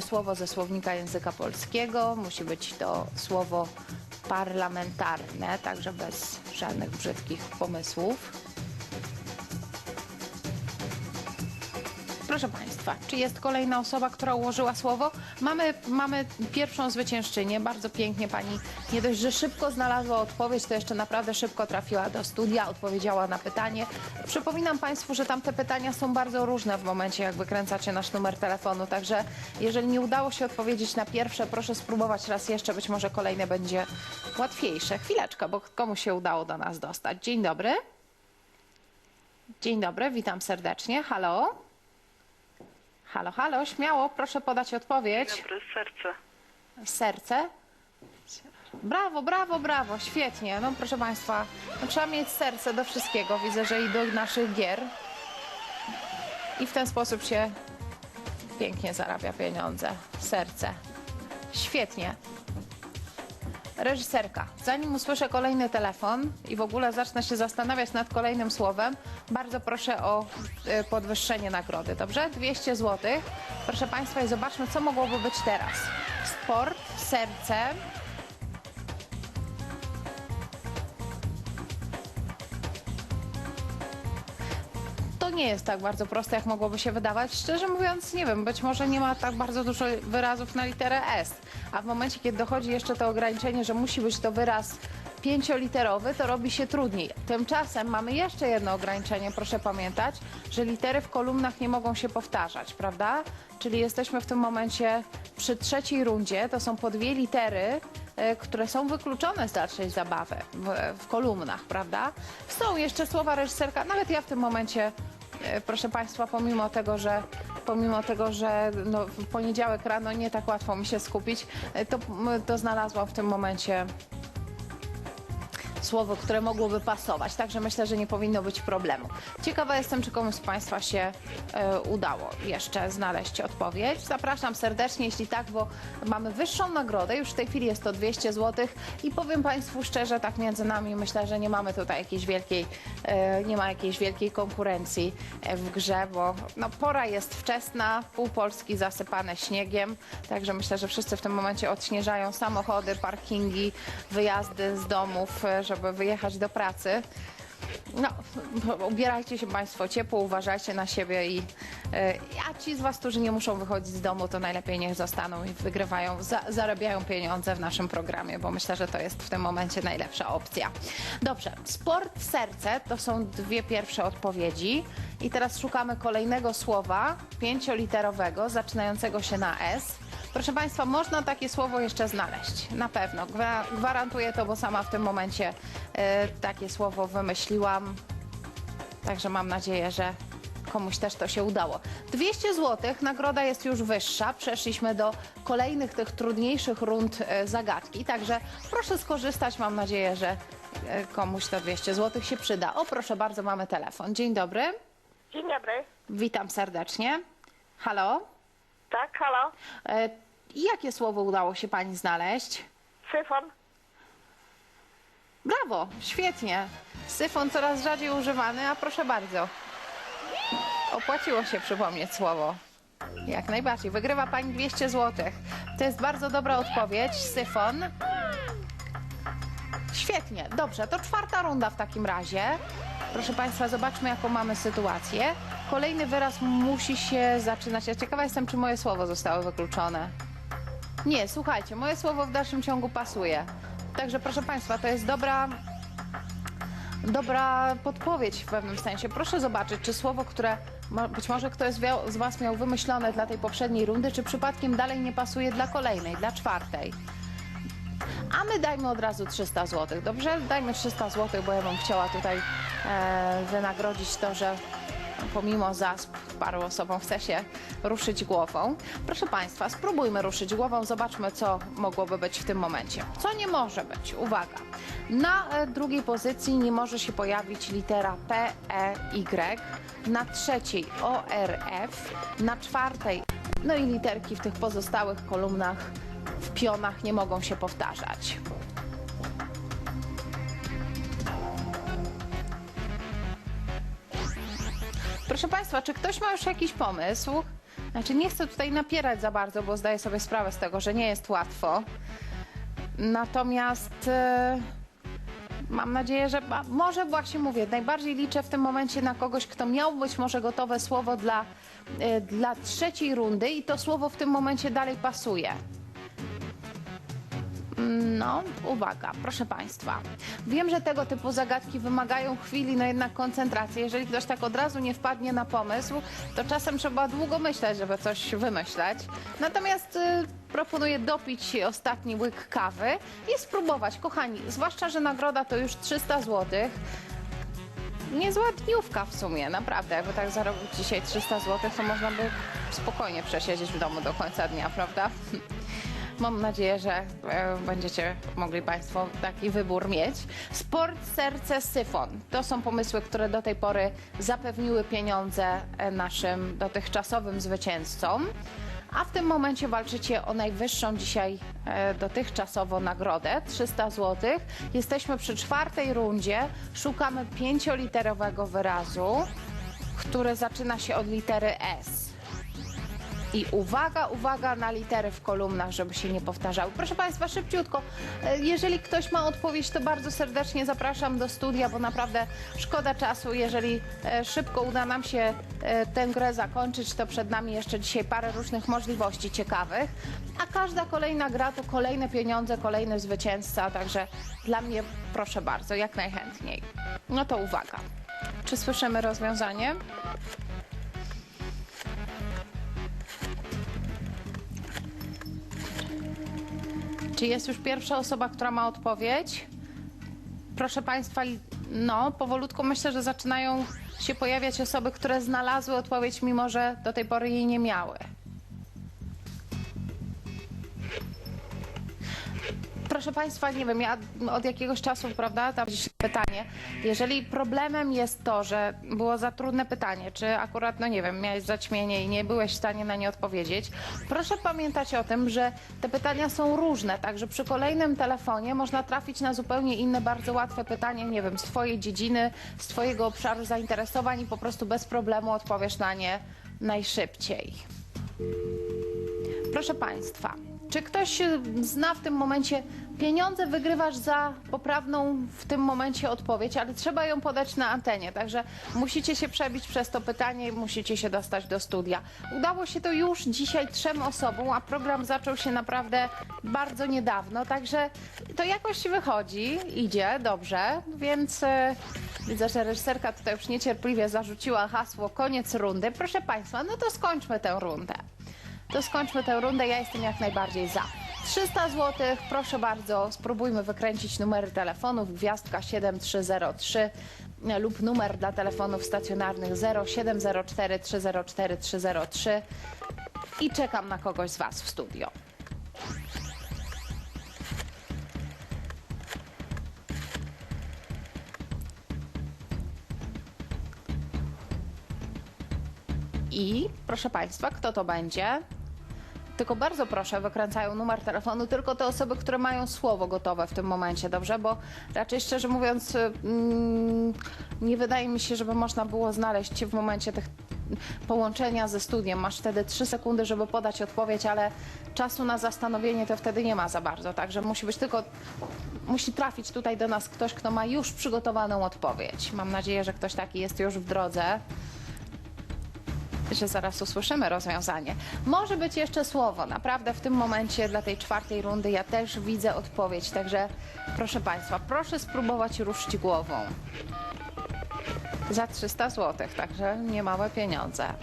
słowo ze słownika języka polskiego, musi być to słowo parlamentarne, także bez żadnych brzydkich pomysłów. Proszę Państwa, czy jest kolejna osoba, która ułożyła słowo? Mamy, mamy pierwszą zwyciężczynię, bardzo pięknie Pani nie dość, że szybko znalazła odpowiedź, to jeszcze naprawdę szybko trafiła do studia, odpowiedziała na pytanie. Przypominam Państwu, że tamte pytania są bardzo różne w momencie, jak wykręcacie nasz numer telefonu, także jeżeli nie udało się odpowiedzieć na pierwsze, proszę spróbować raz jeszcze, być może kolejne będzie łatwiejsze. Chwileczkę, bo komuś się udało do nas dostać. Dzień dobry. Dzień dobry, witam serdecznie. Halo? Halo, halo, śmiało, proszę podać odpowiedź. Dobry, serce. Serce. Brawo, brawo, brawo, świetnie. No proszę Państwa, no, trzeba mieć serce do wszystkiego. Widzę, że i do naszych gier. I w ten sposób się pięknie zarabia pieniądze. Serce. Świetnie. Reżyserka, zanim usłyszę kolejny telefon i w ogóle zacznę się zastanawiać nad kolejnym słowem, bardzo proszę o y, podwyższenie nagrody, dobrze? 200 zł. Proszę Państwa i zobaczmy, co mogłoby być teraz. Sport, serce. Nie jest tak bardzo proste, jak mogłoby się wydawać. Szczerze mówiąc, nie wiem, być może nie ma tak bardzo dużo wyrazów na literę S. A w momencie, kiedy dochodzi jeszcze to ograniczenie, że musi być to wyraz pięcioliterowy, to robi się trudniej. Tymczasem mamy jeszcze jedno ograniczenie, proszę pamiętać, że litery w kolumnach nie mogą się powtarzać, prawda? Czyli jesteśmy w tym momencie przy trzeciej rundzie, to są po dwie litery, e, które są wykluczone z dalszej zabawy w, w kolumnach, prawda? Są jeszcze słowa reżyserka, nawet ja w tym momencie, e, proszę Państwa, pomimo tego, że pomimo tego, że no, w poniedziałek rano nie tak łatwo mi się skupić, e, to, to znalazłam w tym momencie słowo, które mogłoby pasować. Także myślę, że nie powinno być problemu. Ciekawa jestem, czy komuś z Państwa się e, udało jeszcze znaleźć odpowiedź. Zapraszam serdecznie, jeśli tak, bo mamy wyższą nagrodę. Już w tej chwili jest to 200 zł i powiem Państwu szczerze, tak między nami, myślę, że nie mamy tutaj jakiejś wielkiej, e, nie ma jakiejś wielkiej konkurencji e, w grze, bo no, pora jest wczesna, pół Polski zasypane śniegiem, także myślę, że wszyscy w tym momencie odśnieżają samochody, parkingi, wyjazdy z domów, e, żeby wyjechać do pracy. No, ubierajcie się Państwo ciepło, uważajcie na siebie i e, a ci z Was, którzy nie muszą wychodzić z domu, to najlepiej niech zostaną i wygrywają, za, zarabiają pieniądze w naszym programie, bo myślę, że to jest w tym momencie najlepsza opcja. Dobrze, sport, serce to są dwie pierwsze odpowiedzi i teraz szukamy kolejnego słowa pięcioliterowego, zaczynającego się na S. Proszę Państwa, można takie słowo jeszcze znaleźć. Na pewno. Gwa- Gwarantuję to, bo sama w tym momencie e, takie słowo wymyśliłam. Także mam nadzieję, że komuś też to się udało. 200 zł, nagroda jest już wyższa. Przeszliśmy do kolejnych tych trudniejszych rund e, zagadki. Także proszę skorzystać. Mam nadzieję, że e, komuś to 200 zł się przyda. O, proszę bardzo, mamy telefon. Dzień dobry. Dzień dobry. Witam serdecznie. Halo? Tak, halo. E, jakie słowo udało się Pani znaleźć? Syfon. Brawo, świetnie. Syfon coraz rzadziej używany, a proszę bardzo. Opłaciło się przypomnieć słowo. Jak najbardziej. Wygrywa Pani 200 zł. To jest bardzo dobra odpowiedź. Syfon. Świetnie, dobrze. To czwarta runda w takim razie. Proszę Państwa, zobaczmy, jaką mamy sytuację. Kolejny wyraz musi się zaczynać. Ja ciekawa jestem, czy moje słowo zostało wykluczone. Nie, słuchajcie, moje słowo w dalszym ciągu pasuje. Także proszę Państwa, to jest dobra, dobra podpowiedź w pewnym sensie. Proszę zobaczyć, czy słowo, które być może ktoś z z Was miał wymyślone dla tej poprzedniej rundy, czy przypadkiem dalej nie pasuje dla kolejnej, dla czwartej. A my dajmy od razu 300 zł, dobrze? Dajmy 300 zł, bo ja bym chciała tutaj e, wynagrodzić to, że pomimo zasp paru osobom chce się ruszyć głową. Proszę Państwa, spróbujmy ruszyć głową, zobaczmy, co mogłoby być w tym momencie. Co nie może być? Uwaga. Na e, drugiej pozycji nie może się pojawić litera P, E, Y, na trzeciej O, R, F, na czwartej no i literki w tych pozostałych kolumnach w pionach nie mogą się powtarzać. Proszę Państwa, czy ktoś ma już jakiś pomysł? Znaczy nie chcę tutaj napierać za bardzo, bo zdaję sobie sprawę z tego, że nie jest łatwo. Natomiast e, mam nadzieję, że może właśnie mówię, najbardziej liczę w tym momencie na kogoś, kto miał być może gotowe słowo dla, e, dla trzeciej rundy i to słowo w tym momencie dalej pasuje. No, uwaga, proszę Państwa. Wiem, że tego typu zagadki wymagają chwili, no jednak koncentracji. Jeżeli ktoś tak od razu nie wpadnie na pomysł, to czasem trzeba długo myśleć, żeby coś wymyśleć. Natomiast y, proponuję dopić ostatni łyk kawy i spróbować. Kochani, zwłaszcza, że nagroda to już 300 zł. Niezła dniówka w sumie, naprawdę. Jakby tak zarobić dzisiaj 300 zł, to można by spokojnie przesiedzieć w domu do końca dnia, prawda? Mam nadzieję, że e, będziecie mogli Państwo taki wybór mieć. Sport, serce, syfon. To są pomysły, które do tej pory zapewniły pieniądze e, naszym dotychczasowym zwycięzcom. A w tym momencie walczycie o najwyższą dzisiaj e, dotychczasowo nagrodę 300 zł. Jesteśmy przy czwartej rundzie. Szukamy pięcioliterowego wyrazu, który zaczyna się od litery S. I uwaga, uwaga na litery w kolumnach, żeby się nie powtarzały. Proszę Państwa, szybciutko. e, Jeżeli ktoś ma odpowiedź, to bardzo serdecznie zapraszam do studia, bo naprawdę szkoda czasu. Jeżeli e, szybko uda nam się e, tę grę zakończyć, to przed nami jeszcze dzisiaj parę różnych możliwości ciekawych. A każda kolejna gra to kolejne pieniądze, kolejny zwycięzca. Także dla mnie proszę bardzo, jak najchętniej. No to uwaga. Czy słyszymy rozwiązanie? Czy jest już pierwsza osoba, która ma odpowiedź? Proszę Państwa, no, powolutku myślę, że zaczynają się pojawiać osoby, które znalazły odpowiedź, mimo że do tej pory jej nie miały. Proszę Państwa, nie wiem, ja od jakiegoś czasu, prawda, tam gdzieś pytanie. Jeżeli problemem jest to, że było za trudne pytanie, czy akurat, no nie wiem, miałeś zaćmienie i nie byłeś w stanie na nie odpowiedzieć, proszę pamiętać o tym, że te pytania są różne, także przy kolejnym telefonie można trafić na zupełnie inne, bardzo łatwe pytanie, nie wiem, z Twojej dziedziny, z Twojego obszaru zainteresowań i po prostu bez problemu odpowiesz na nie najszybciej. Proszę Państwa, czy ktoś zna w tym momencie pieniądze wygrywasz za poprawną w tym momencie odpowiedź, ale trzeba ją podać na antenie, także musicie się przebić przez to pytanie i musicie się dostać do studia. Udało się to już dzisiaj trzem osobom, a program zaczął się naprawdę bardzo niedawno, także to jakoś wychodzi, idzie dobrze, więc y, widzę, że reżyserka tutaj już niecierpliwie zarzuciła hasło koniec rundy. Proszę Państwa, no to skończmy tę rundę to skończmy tę rundę. Ja jestem jak najbardziej za. 300 zł, proszę bardzo, spróbujmy wykręcić numery telefonów gwiazdka 7303 lub numer dla telefonów stacjonarnych 0704 304 303 i czekam na kogoś z Was w studio. I proszę Państwa, kto to będzie? Tylko bardzo proszę, wykręcają numer telefonu tylko te osoby, które mają słowo gotowe w tym momencie, dobrze? Bo raczej szczerze mówiąc, mm, nie wydaje mi się, żeby można było znaleźć w momencie tych połączenia ze studiem. Masz wtedy 3 sekundy, żeby podać odpowiedź, ale czasu na zastanowienie to wtedy nie ma za bardzo. Także musi być tylko, musi trafić tutaj do nas ktoś, kto ma już przygotowaną odpowiedź. Mam nadzieję, że ktoś taki jest już w drodze że zaraz usłyszymy rozwiązanie. Może być jeszcze słowo. Naprawdę w tym momencie dla tej czwartej rundy ja też widzę odpowiedź. Także proszę Państwa, proszę spróbować ruszyć głową. Za 300 zł, także niemałe pieniądze.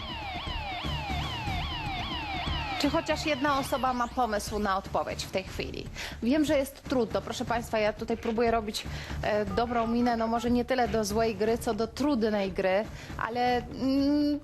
Czy chociaż jedna osoba ma pomysł na odpowiedź w tej chwili? Wiem, że jest trudno. Proszę Państwa, ja tutaj próbuję robić e, dobrą minę, no może nie tyle do złej gry, co do trudnej gry, ale mm,